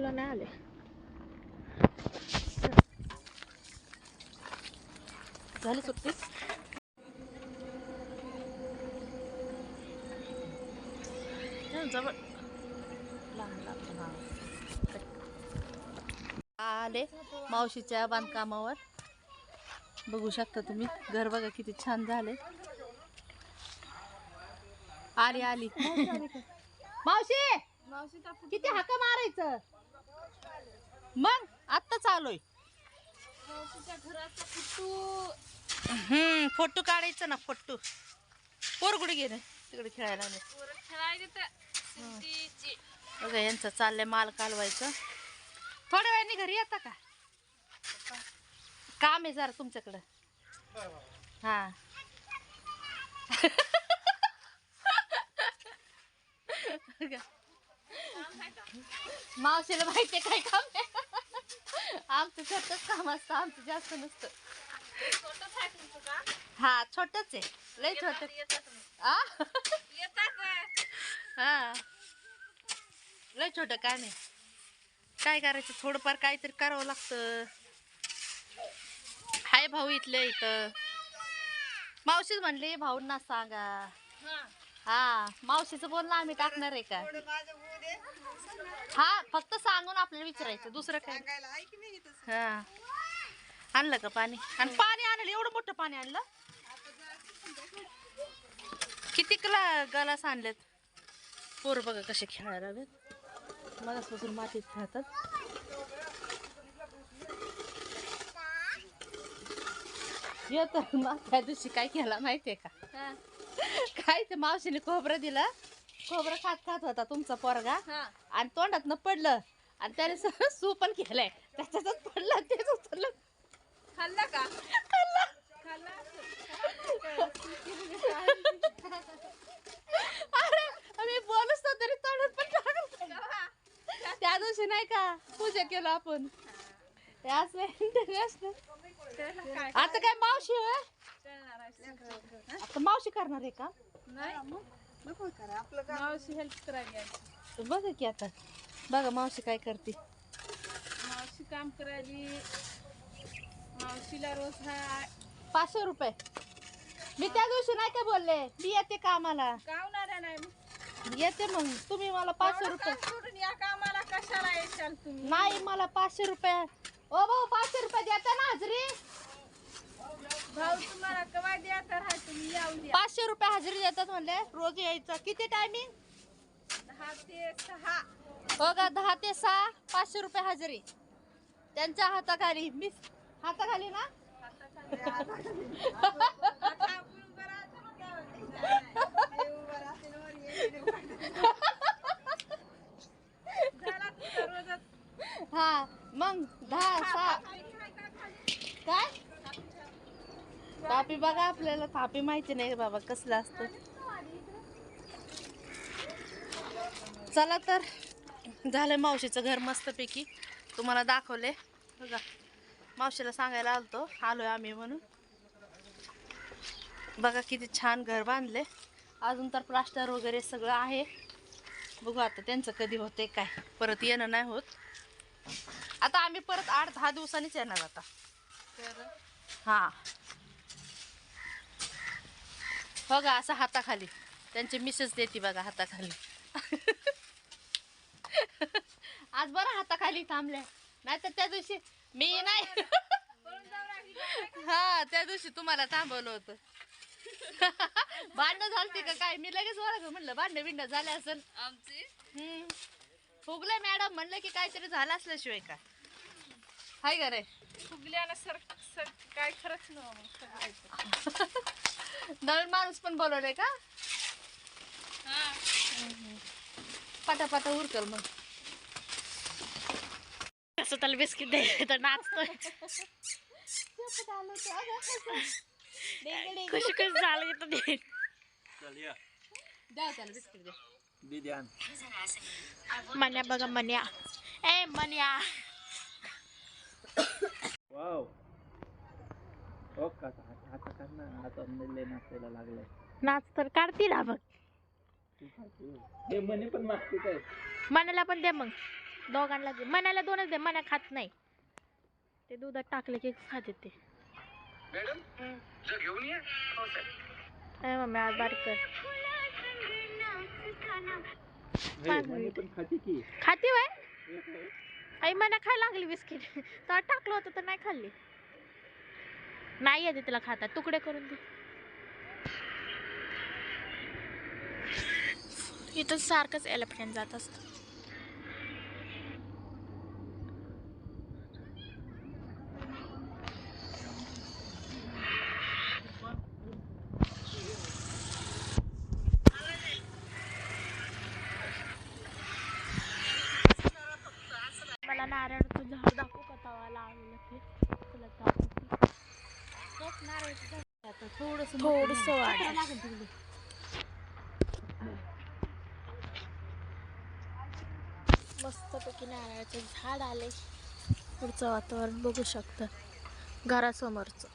फुलं नाही आले झाली सुट्टी जवळ लहान लहान. आले मावशीच्या बांधकामावर. बघू शकता तुम्ही. घर बघा किती छान झाले आली आली. मावशी किती हाका मारायचं? मग आत्ता चालूय. हम्म फोटो काढायचं ना फोटो. पोरगुडी घे रे तिकडे खेळायला बघा यांचं चाललंय माल कालवायचं. थोड्या वेळाने घरी येता का? काम आहे जरा तुमच्याकडं. हा. मावशीला माहितीये काय काम आहे? आमचं छोटच काम असतं आमचं जास्त नसतं. हा छोटच आहे. लय छोट. आ? हा. लय छोट काय नाही काय करायचं? थोडंफार काहीतरी करावं लागतं. हाय भाऊ इथल्या इथं. मावशीच म्हणली भाऊंना सांगा. हा. मावशीचं बोलणं आम्ही टाकणार आहे का? हा फक्त सांगून आपल्याला विचारायचं दुसरं काय? हा. आणलं का पाणी? आणि पाणी आणलं एवढं मोठं पाणी आणलं? किती कला गलास आणलेत? पोर बघा कसे खेळायला लागलेत. मगासपासून मातीत खेळतात. येत त्या दिवशी काय केला माहितीये का? काय ते मावशीने खोबरं दिलं? खोबरं खात खात होता तुमचा पोरगा. आणि तोंडात न पडलं. आणि त्याने सगळं सू पण केलंय. त्याच्यातच पडलं तेच उचललं. खाल्ला का? खाल्लं. अरे आम्ही बोलूच तर तरी तोंडात पण टाकलं त्या दिवशी नाही का पूजा केलं आपण. ते असं इंटरनॅशनल आता काय मावशी होय आता मावशी करणार आहे का? मावशी हेल्प करायला यायची. बघा की आता. बघा मावशी काय करते. मावशी काम करायली. मावशीला रोज हा पाचशे रुपये. मी त्या दिवशी नाही का बोलले? मी येते कामाला. गावणाऱ्या नाही. येते मग. तुम्ही मला पाचशे एवढं रुपये. काम सोडून या कामाला कशाला येशाल तुम्ही? नाही मला पाचशे रुपये. ओ भाऊ पाचशे रुपये देता ना हजरी? भाऊ तुम्हाला कवा द्या तर हा तुम्ही येऊ द्या. पाचशे रुपये हजरी देतात म्हणले रोज यायचं. किती टायमिंग दहा ते सहा. हो का दहा ते सहा पाचशे रुपये हजेरी. त्यांच्या हाताखाली मी हाताखाली ना. हा मग दहा सहा. काय? थापी बघा आपल्याला थापी माहिती नाही बाबा कसलं असतं. चला तर झालं मावशीचं घर मस्तपैकी. तुम्हाला दाखवले बघा मावशीला सांगायला आलतो आलोय आम्ही म्हणून. बघा किती छान घर बांधले अजून तर प्लास्टर वगैरे सगळं आहे. बघू आता त्यांचं कधी होते काय. परत येणं नाही होत. आता आम्ही परत आठ दहा दिवसांनीच येणार आता. हा. बघा असं हाताखाली. त्यांचे मिसेस देते बघा हाताखाली. आज बरं हाताखाली थांबले. नाही तर त्या दिवशी मी नाही. हा त्या दिवशी तुम्हाला थांबवलं होतं. भांडणं झालते का काय? मी लगेच ओळख म्हणलं भांडणं बिंड झाले असेल आमची? हम्म. फुगले मॅडम म्हणलं की काहीतरी झालं असल्याशिवाय काय? हाय का रे? फुगल्यानं सर सर काय खरंच नवीन माणूस पण बोलवले का? पाटा उरकल मग. कसं त्याला बिस्किट दे तर नाचतोय. खुशी खुशी झालं की तर दे द्या त्याला बिस्किट द्या मन्या बघा मन्या. ए मन्या. वाव. हो का आता आता कर ना आता लय नाचायला लागलाय नाच तर काढती ना बघ. हे म्हणे पण मागते काय? मनाला पण दे मग. दोघांना दे. मनाला दोनच दे मना खात नाही. ते दुधात टाकले की खाते ते नाही मम्मी आज बारीक कर. हे, म्हणे पण खाते की. खाते वय? आई मला खाय लागली बिस्किट. तर टाकलं होतं तर नाही खाल्ली. नाही येते तिला खाता. तुकडे करून दे. इथं सारखंच एलिफंट जात असतं मला नारळाचं झाड दाखवू का तवा लावलेलं ते तुला दाखवते थोडस वाढ. मस्तपैकी नारळाचं झाड आले पुढचं वातावरण बघू शकतं. घरासमोरचं.